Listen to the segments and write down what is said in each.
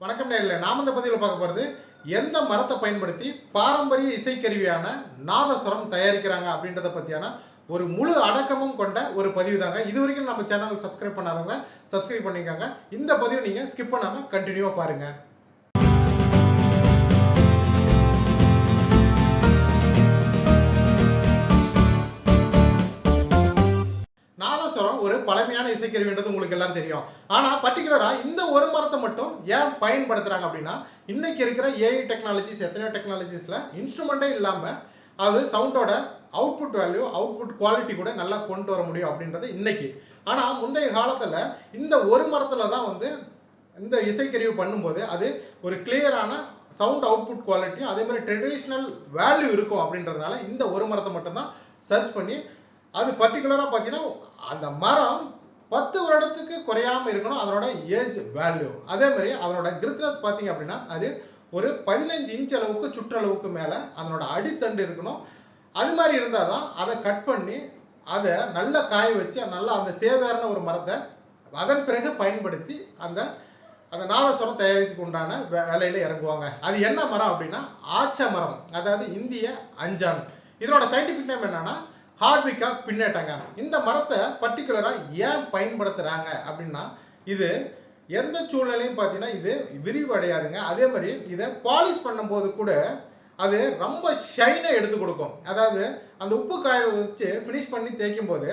வணக்கம் நேரில் நாம் இந்த பதிவில் பார்க்க போகிறது எந்த மரத்தை பயன்படுத்தி பாரம்பரிய இசைக்கருவியான நாதஸ்வரம் தயாரிக்கிறாங்க அப்படின்றத பற்றியான ஒரு முழு அடக்கமும் கொண்ட ஒரு பதிவு தாங்க. இது வரைக்கும் நம்ம சேனல் சப்ஸ்கிரைப் பண்ணாதவங்க சப்ஸ்கிரைப் பண்ணிக்கோங்க. இந்த பதிவை நீங்கள் ஸ்கிப் பண்ணாமல் கண்டினியூவாக பாருங்கள் கருவின்றது உங்களுக்கு எல்லாம் தெரியும் ஆனால் பர்டிகுலராக இந்த ஒரு மரத்தை மட்டும் ஏன் பயன்படுத்துகிறாங்க அப்படின்னா இன்னைக்கு இருக்கிற ஏஐ டெக்னாலஜிஸ் எத்தனையோ டெக்னாலஜிஸில் இன்ஸ்ட்ருமெண்ட்டே இல்லாமல் அது சவுண்டோட அவுட்புட் வேல்யூ அவுட்புட் குவாலிட்டி கூட நல்லா கொண்டு வர முடியும் அப்படின்றது இன்னைக்கு. ஆனால் முந்தைய காலத்தில் இந்த ஒரு மரத்தில் தான் வந்து இந்த இசைக்கருவி பண்ணும்போது அது ஒரு கிளியரான சவுண்ட் அவுட்புட் குவாலிட்டியும் அதே மாதிரி ட்ரெடிஷ்னல் வேல்யூ இருக்கும் அப்படின்றதுனால இந்த ஒரு மரத்தை மட்டும்தான் சர்ச் பண்ணி அது பர்டிகுலராக பார்த்தீங்கன்னா அந்த மரம் பத்து வருடத்துக்கு குறையாமல் இருக்கணும் அதனோட ஏஜ் வேல்யூ அதே மாதிரி அதனோட கிரித்னஸ் பார்த்தீங்க அப்படின்னா அது ஒரு பதினஞ்சு இன்ச் அளவுக்கு சுற்றளவுக்கு மேலே அதனோட அடித்தண்டு இருக்கணும். அது மாதிரி இருந்தால் தான் அதை கட் பண்ணி அதை நல்லா காய வச்சு நல்லா அந்த சேவேர்ன ஒரு மரத்தை அதன் பிறகு பயன்படுத்தி அந்த அந்த நாதஸ்வரம் தயாரிப்புக்கு உண்டான வே- இறங்குவாங்க. அது என்ன மரம் அப்படின்னா ஆச்ச மரம் அதாவது இந்திய அஞ்சான். இதனோட சயின்டிஃபிக் நேம் என்னன்னா ஹார்விகா பின்னேட்டாங்க இந்த மரத்தை பர்டிகுலராக ஏன் பயன்படுத்துகிறாங்க அப்படின்னா இது எந்த சூழ்நிலையும் பார்த்தீங்கன்னா இது விரிவடையாதுங்க. அதே மாதிரி இதை பாலிஷ் பண்ணும்போது கூட அது ரொம்ப ஷைனை எடுத்து கொடுக்கும். அதாவது அந்த உப்பு காய வச்சு ஃபினிஷ் பண்ணி தேய்க்கும் போது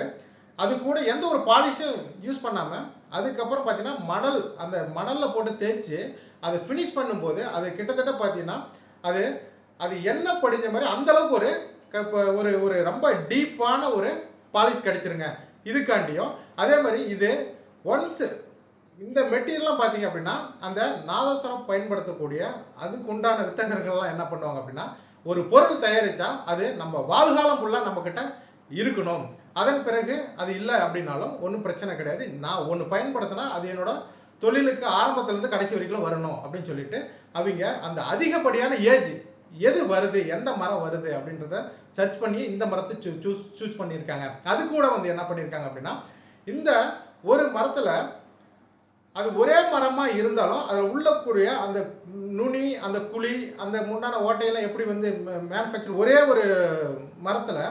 அது கூட எந்த ஒரு பாலிஷும் யூஸ் பண்ணாமல் அதுக்கப்புறம் பார்த்தீங்கன்னா மணல் அந்த மணலில் போட்டு தேய்ச்சி அதை ஃபினிஷ் பண்ணும்போது அது கிட்டத்தட்ட பார்த்தீங்கன்னா அது அது எண்ணெய் படிஞ்ச மாதிரி அந்த அளவுக்கு ஒரு இப்போ ஒரு ஒரு ரொம்ப டீப்பான ஒரு பாலிஷ் கிடச்சிருங்க. இதுக்காண்டியும் அதே மாதிரி இது ஒன்ஸ் இந்த மெட்டீரியல்லாம் பார்த்தீங்க அப்படின்னா அந்த நாதஸ்வரம் பயன்படுத்தக்கூடிய அதுக்கு உண்டான வித்தகர்கள்லாம் என்ன பண்ணுவாங்க அப்படின்னா ஒரு பொருள் தயாரித்தா அது நம்ம வாழ்காலம் ஃபுல்லாக நம்மக்கிட்ட இருக்கணும். அதன் பிறகு அது இல்லை அப்படின்னாலும் ஒன்றும் பிரச்சனை கிடையாது. நான் ஒன்று பயன்படுத்தினா அது என்னோட தொழிலுக்கு ஆரம்பத்துலேருந்து கடைசி வரைக்கும் வரணும் அப்படின்னு சொல்லிட்டு அவங்க அந்த அதிகப்படியான ஏஜ் எது வருது எந்த மரம் வருது அப்படின்றத சர்ச் பண்ணி இந்த மரத்தை சூஸ் சூஸ் பண்ணியிருக்காங்க. அது கூட வந்து என்ன பண்ணியிருக்காங்க அப்படின்னா இந்த ஒரு மரத்தில் அது ஒரே மரமாக இருந்தாலும் அதில் உள்ளக்கூடிய அந்த நுனி அந்த குழி அந்த முன்னான ஓட்டையெல்லாம் எப்படி வந்து மேனுஃபேக்சர் ஒரே ஒரு மரத்தில்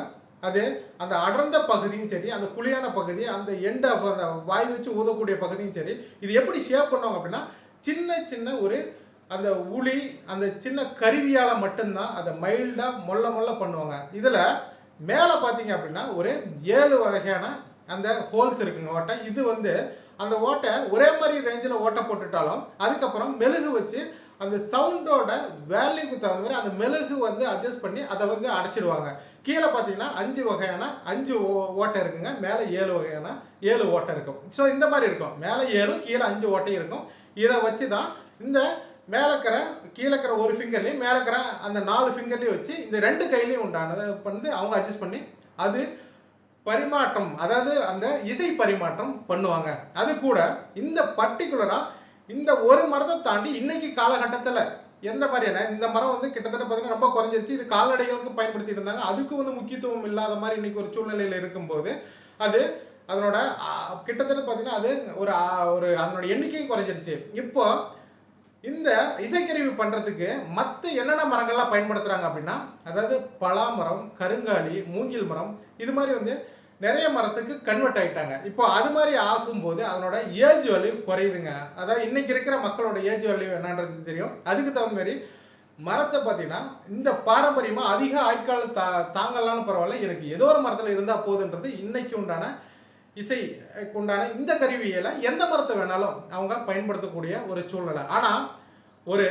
அது அந்த அடர்ந்த பகுதியும் சரி அந்த குழியான பகுதி அந்த எண்ட் ஆஃப் அந்த வாய் வச்சு ஊதக்கூடிய பகுதியும் சரி இது எப்படி ஷேப் பண்ணுவாங்க அப்படின்னா சின்ன சின்ன ஒரு அந்த உளி அந்த சின்ன கருவியால் மட்டும்தான் அதை மைல்டாக மொல்ல மொல்ல பண்ணுவாங்க. இதில் மேலே பார்த்தீங்க அப்படின்னா ஒரு ஏழு வகையான அந்த ஹோல்ஸ் இருக்குங்க ஓட்டை. இது வந்து அந்த ஓட்டை ஒரே மாதிரி ரேஞ்சில் ஓட்டை போட்டுட்டாலும் அதுக்கப்புறம் மெழுகு வச்சு அந்த சவுண்டோட வேல்யூக்கு தகுந்த மாதிரி அந்த மெழுகு வந்து அட்ஜஸ்ட் பண்ணி அதை வந்து அடைச்சிடுவாங்க. கீழே பார்த்தீங்கன்னா அஞ்சு வகையான அஞ்சு ஓ- ஓட்டை இருக்குங்க. மேலே ஏழு வகையான ஏழு ஓட்டை இருக்கும். ஸோ இந்த மாதிரி இருக்கும். மேலே ஏழும் கீழே அஞ்சு ஓட்டையும் இருக்கும். இதை வச்சு தான் இந்த மேலக்கிற கீழக்கிற ஒரு ஃபிங்கர்லையும் மேலக்கிற அந்த நாலு ஃபிங்கர்லையும் வச்சு இந்த ரெண்டு கையிலையும் உண்டானதை வந்து அவங்க அட்ஜஸ்ட் பண்ணி அது பரிமாற்றம் அதாவது அந்த இசை பரிமாற்றம் பண்ணுவாங்க. அது கூட இந்த பர்டிகுலராக இந்த ஒரு மரத்தை தாண்டி இன்னைக்கு காலகட்டத்தில் எந்த மாதிரியான இந்த மரம் வந்து கிட்டத்தட்ட பார்த்தீங்கன்னா ரொம்ப குறைஞ்சிருச்சு. இது கால்நடைகளுக்கு பயன்படுத்திட்டு இருந்தாங்க. அதுக்கு வந்து முக்கியத்துவம் இல்லாத மாதிரி இன்னைக்கு ஒரு சூழ்நிலையில் இருக்கும்போது அது அதனோட கிட்டத்தட்ட பார்த்தீங்கன்னா அது ஒரு ஒரு அதனோட எண்ணிக்கையும் குறைஞ்சிருச்சு. இப்போ இந்த இசைக்கருவி பண்ணுறதுக்கு மற்ற என்னென்ன மரங்கள்லாம் பயன்படுத்துகிறாங்க அப்படின்னா அதாவது பலா மரம் கருங்காலி மூங்கில் மரம் இது மாதிரி வந்து நிறைய மரத்துக்கு கன்வெர்ட் ஆகிட்டாங்க இப்போ அது மாதிரி ஆகும்போது அதனோட ஏஜ் வேல்யூ குறையுதுங்க. அதாவது இன்னைக்கு இருக்கிற மக்களோட ஏஜ் வேல்யூ என்னன்றது தெரியும். அதுக்கு தகுந்த மாதிரி மரத்தை பார்த்தீங்கன்னா இந்த பாரம்பரியமாக அதிக ஆய்க்கால தா தாங்கலாம்னு பரவாயில்ல. எனக்கு ஏதோ ஒரு மரத்தில் இருந்தால் போதுன்றது இன்னைக்கு உண்டான இசைக்குண்டான இந்த கருவியில எந்த மரத்தை வேணாலும் அவங்க பயன்படுத்தக்கூடிய ஒரு சூழ்நிலை. ஆனால் ஒரு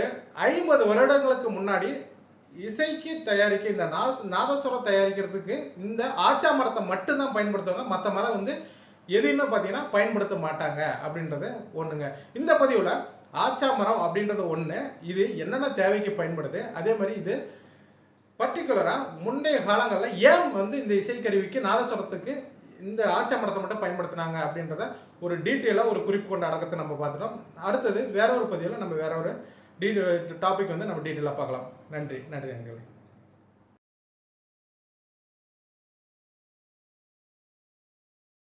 ஐம்பது வருடங்களுக்கு முன்னாடி இசைக்கு தயாரிக்க இந்த நா நாதஸ்வரம் தயாரிக்கிறதுக்கு இந்த ஆச்சா மரத்தை மட்டும்தான் பயன்படுத்துவாங்க. மற்ற மரம் வந்து எதையுமே பார்த்தீங்கன்னா பயன்படுத்த மாட்டாங்க அப்படின்றது ஒன்றுங்க இந்த பதிவில் ஆச்சா மரம் அப்படின்றது ஒன்று இது என்னென்ன தேவைக்கு பயன்படுது? அதே மாதிரி இது பர்டிகுலராக முந்தைய காலங்களில் ஏன் வந்து இந்த இசைக்கருவிக்கு நாதஸ்வரத்துக்கு இந்த ஆச்சா மடத்தை மட்டும் பயன்படுத்தினாங்க அப்படின்றத ஒரு டீட்டெயிலாக ஒரு குறிப்பு கொண்ட அடக்கத்தை நம்ம பார்த்துட்டோம். அடுத்தது வேற ஒரு பதிவில் நம்ம வேற ஒரு டீ டாபிக் வந்து நம்ம டீட்டெயிலாக பார்க்கலாம். நன்றி நன்றி நன்றி.